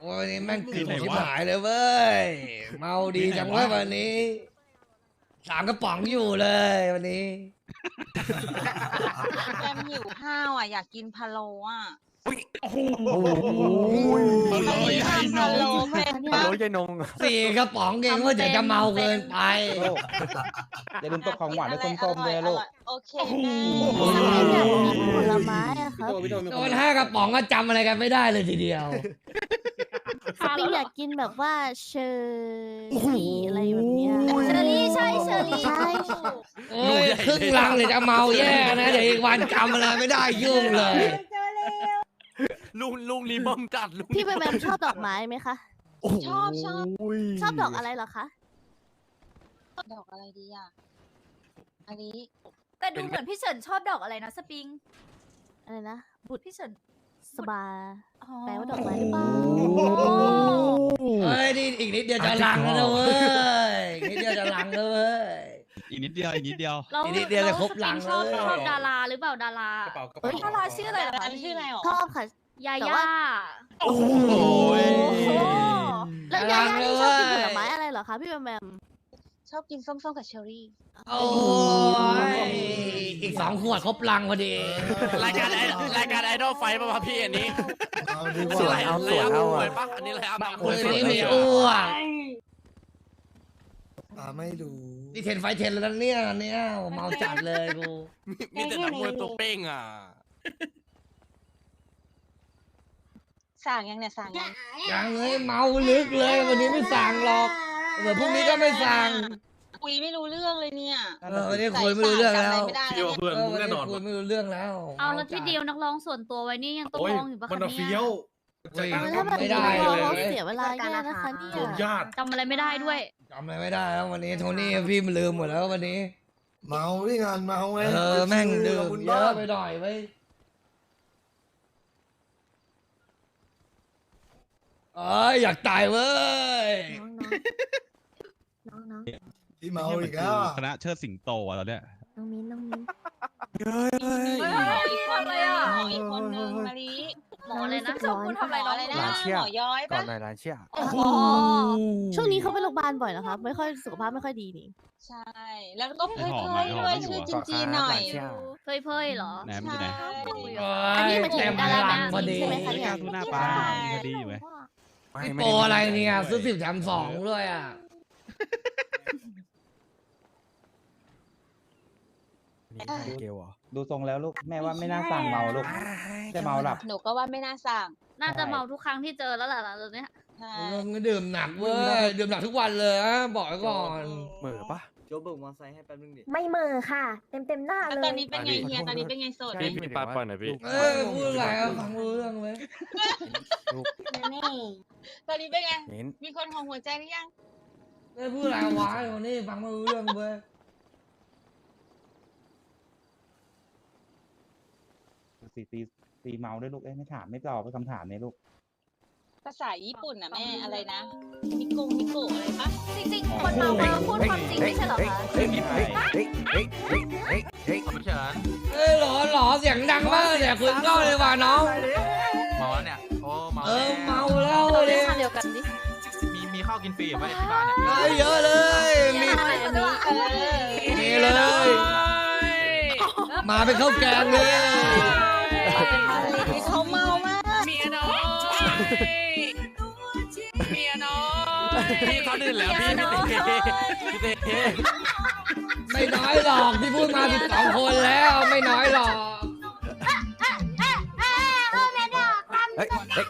โอ้ยนี่แม่งกลิ่นที่หายเลยเว้ย เมาดีจังเว้ยวันนี้ สามกระป๋องอยู่เลยวันนี้แอมหิวข้าวอะ อยากกินพะโล้อะโอ้โหพะโล้พะโล้แพงฮัลปะโหลยายนงสี่กระป๋องเองว่าเดี๋ยวจะเมาเกินไป อย่าลืมตกของหวานและส้มๆด้วยนะลูก โอเคโอ้โหแม่อยากกินผลไม้อะครับ โดนห้ากระป๋องก็จำอะไรกันไม่ได้เลยทีเดียวส ปริงอยากกินแบบว่าเชอร์รี่อะไรแบบเนี้ยเชอร์รี่ใช่เชอร์รี่ใช่โอ้ยครึ่งลังเดี๋ยวจะเมาแย่นะเดี๋ยวอีกวันจำอะไรไม่ได้ยุ่งเลยลุงลุงรีบอมจัดลุงพี่แบมแบมชอบดอกไม้ไหมคะชอบชอบชอบดอกอะไรเหรอคะดอกอะไรดีอะอันนี้แต่ดูเหมือนพี่เฉินชอบดอกอะไรนะสปริงอะไรนะบุตรพี่เฉิน สบาอ๋อแปลว่าดอกไม้หรือเปล่าเฮ้ยนี่อีกนิดเดียวจะลังแล้วนะเว้ยอีกนิดเดียวจะลังแล้วเว้ย อีกนิดเดียวอีกนิดเดียวเราอีกนิดเดียวจะครบหลังชอบเลยชอบดาราหรือเปล่าดาราเอ้ยดาราชื่ออะไรเหรออัคะนนี้ชื่ออะไรหรอชอบค่ะ ยาแต่ย่าว่า โอ้โหโอ้โหแล้วยาย่านี่ชอบกินผลไม้อะไรเหรอคะพี่แบมแบมชอบกินส้มๆกับเชอร์รี่ โอ้ยอีก สองขวดครบลังพอดีรายการไอรายการไอดอลไฟป่ะวะพี่อันนี้เอาดีกสวว่ายเอาสวยเอาสวยปะอันนี้เลยเอาบางควันนนี้มีอ้วกอ่าไม่ดูนี่เทนไฟเทนแล้วนะเนี่ยเนี่ยเมาจัดเลยกูมีแต่นักมวยตัวเป้งอะสั่งยังเนี่ยสั่งยังยังเลยเมาลึกเลยวันนี้ไม่สั่งหรอกเดี๋ยวพรุ่งนี้ก็ไม่สั่ง คุยไม่รู้เรื่องเลยเนี่ยเออวันนี้คุยไม่รู้เรื่องแล้วจำะไไม่ได้แล้วเนี่ยเออวันนี้คุยไม่รู้เรื่องแล้วเอาแล้วที่เดียวนักร้องส่วนตัวไว้นี่ยังต้องร้องอยู่ปะคะเนี่ยเฮ้ยแล้วแบบไม่ได้เราเลเรายเสียเวลาแย่นะคะเนี่ยจำอะไรไม่ได้ด้วยจำอะไรไม่ได้แล้ววันนี้โทนี่พี่มันลืมหมดแล้ววันนี้ เมาพี่งานเมาไงเออแม่งดื่มบุญเยบ้าอะนไปหน่อยเว้ยเอ้ยอยากตายเว้ยน้องน้ องพี่เมาอีกแล้วอะคณะเชิดสิงโตอะตอนเนี้ยน้องมิ้นน้องมิ้นเฮ้ยอีกคนนึงหมออีกคนนึงมาลีหมอเลยนะชอบคุณทำอะไรหมอน้องอะไรนะร้านเชี่ยหมอย้อยก่อปะนหน่อยร้านเชี่ยอ๋อช่วงนี้เขาไปโรงพยาบาลบ่อยนะคะไม่ค่อยสุขภาพไม่ค่อยดีนี่ใช่ แล้วก็เพ่ยๆด้วยชื่อจีนๆหน่อย เพยเพยเหรอ ไหนมันอยู่ไหนโอ้อันนี้ยหมายถึงเต็มดาราพลังพอดี ใช่ไหมคะไม่กล้าทูหน้าปลามีคดีอยู่ไหมนี่โปรอะไรเนี่ยซื้อสิบแถมสองด้วยอะ นี่ไข่เกลเหรอดูทรงแล้วลูกแม่ว่าไม่น่าสั่งเมาลูกจะเมาหลับหนูก็ว่าไม่น่าสั่งน่าจะเมาทุกครั้งที่เจอแล้วแหละตอนเนี้ยใช่มึงก็ดื่มหนักเว้ยดื่มหนักทุกวันเลยอะบอกไว้ก่อนเหม่อปะโจเบิกมอไซค์ให้แป๊บนึงดิไม่เมอค่ะ เต็มเต็มหน้าแล้วเลตอยนนี้เป็นไงเฮียตอนนี้เป็นไงโสดไหมพี่พี่ปาปล่อยหน่อยพี่เอ้ยพูดอะไรอะฟังรู้เรื่องไหมตอนนี้เป็นไงเห็นมีคนของหัวใจหรือยังเอ้ยพูดอะไรวะคนนี้ฟังไม่รู้เรื่องเว้ย สีตีตีเมาด้วยลูกเอ้ยไม่ถามไม่ตอบไปคำถามเนี่ยลูก ภาษาญี่ปุ่นนะแม่อะไรนะมิกุมิกุอะไรปะจริงๆ คนเมาเขาพูดความจริงไม่ใช่เหรอคะเฮ้ยเฮ้ยเฮ้ยเฮ้ยเฮ้ยเฮ้ยเฮ้ยพี่เฉินเอ้ยหลอหลอเสียงดังมากเลยเนี่ยคุยเข้าเลยว่ะน้องเมาแล้วเนี่ยโอ้เมาเออเมาแล้วเราเลเรียยกคำเดียวกันดิมีมีข้าวกินฟรีอยู่ไหมที่บ้านเนี่ยเอ้ยเยอะเลยมีเออมีเลย มาเป็นข้าวแกงเลย เขาเมามากเมียน้อยเมียน้อยพี่เขาดื่นแล้วพี่พี่เต้พี่เต้ไม่น้อยหรอกที่พูดมาสิบสองคนแล้วไม่น้อยหรอกเฮ้ยเฮ้ย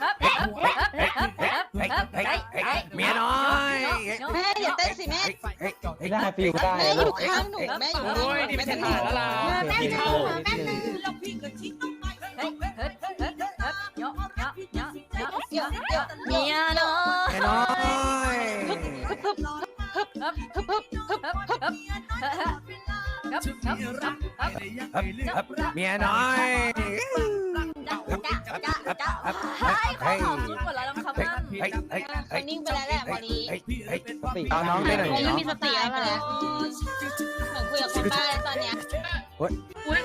เฮ้ยเฮ้ยเฮ้ยเฮ้ยเฮ้ยเมียน้อยแม่อย่าเต้นสิแม่เฮ้ยไม่ได้ฟิวได้แม่อยู่ข้างหนูแม่อยู่ข้างหนูโอ้ยนี่ไม่ใช่ถ่ายแล้วล่ะแม่กินข้าวเยอะเยอะเมียน้อยเมียน้อยเมียน้อยให้เขาขอบคุณหมดแล้วน้องครับนั่นเฮ้ยเฮ้ยเฮ้ยเขานิ่งไปแล้วแหละวันนี้เฮ้ยเฮ้ยติเอาน้องได้หน่อยเขายังเนาะมีสติแล้วเหมือนคุยกับคนบ้าแล้วตอนเนี้ยเฮ้ยอุ้ย